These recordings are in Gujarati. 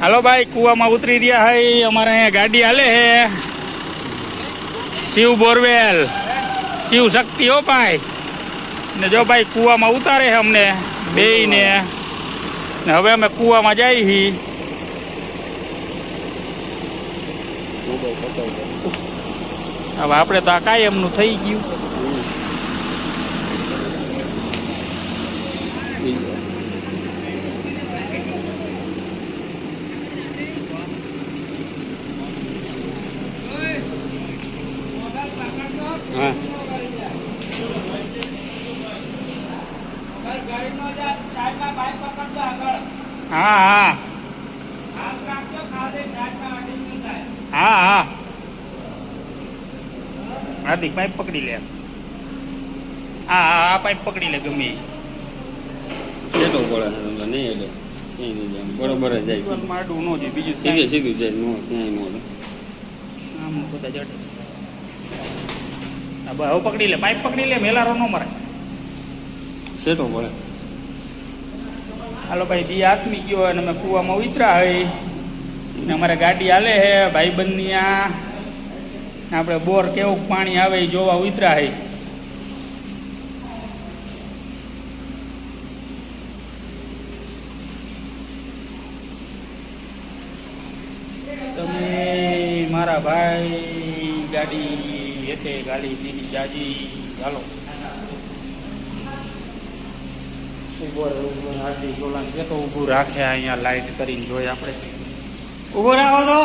હાલો ભાઈ, કુવામાં ઉતરી રહ્યા હઈ. અમારે અહીંયા ગાડી હાલે હે. શિવ બોરવેલ. શિવ શક્તિ હો ભાઈ. ને જો ભાઈ, કુવામાં ઉતારે છે અમને બે ને હવે અમે કુવામાં જઈ હી. હવે આપણે તો આ કાયમનું થઈ ગયું. હા. હા હા. હા હાર્દિક પાઇપ પકડી લે. હા હા આ પાઇપ પકડી લે ગમે. કેટલો પડે છે તમને નહીં એટલે નહીં જાય બરોબર જ જાય માડું ન છે બીજું સીધું સીધું જાય નો ક્યાંય નો. આમ બધા બસ હવે પકડી લે પાઇપ પકડી લે મેલારો નો મરે. શેઠો પડે હાલો ભાઈ દી આથમી ગયો અને અમે કુવામાં ઉતરા હઈ ને અમારે ગાડી હાલે હે ભાઈબંધની આ. આપણે બોર કેવું પાણી આવે એ જોવા ઉતરા હઈ તમે મારા ભાઈ ગાડી હેઠે ગાડી દીધી ઊભો રાખે અહીંયા લાઈટ કરીને જોઈએ આપણે. ઊભો રાખો તો.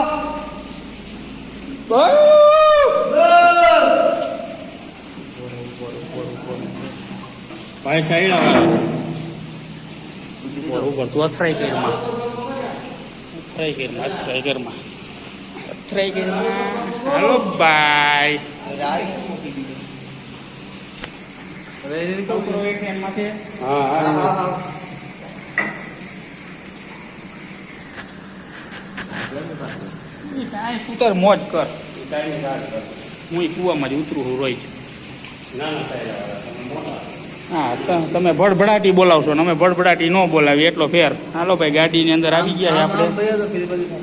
ભાઈ સાઈડ ઉપર તું અથડાઈ ગેરમાં અથડાઈ ગેરમાં ગેરમાં અથડાઈ ગઈ હાલો બાય હા હા સ્કૂટર મોજ કર હું કુવામાં જ ઉતરું તમે મોટા હા તમે ભડભડાટી બોલાવશો ને અમે ભડભડાટી ન બોલાવી એટલો ફેર હાલો ભાઈ ગાડીની અંદર આવી ગયા છે આપણે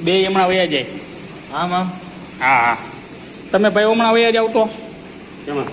બે હમણાં વયા જાય આમ આમ હા હા. તમે ભાઈ હમણાં વયા જાવ તો? કેમાં?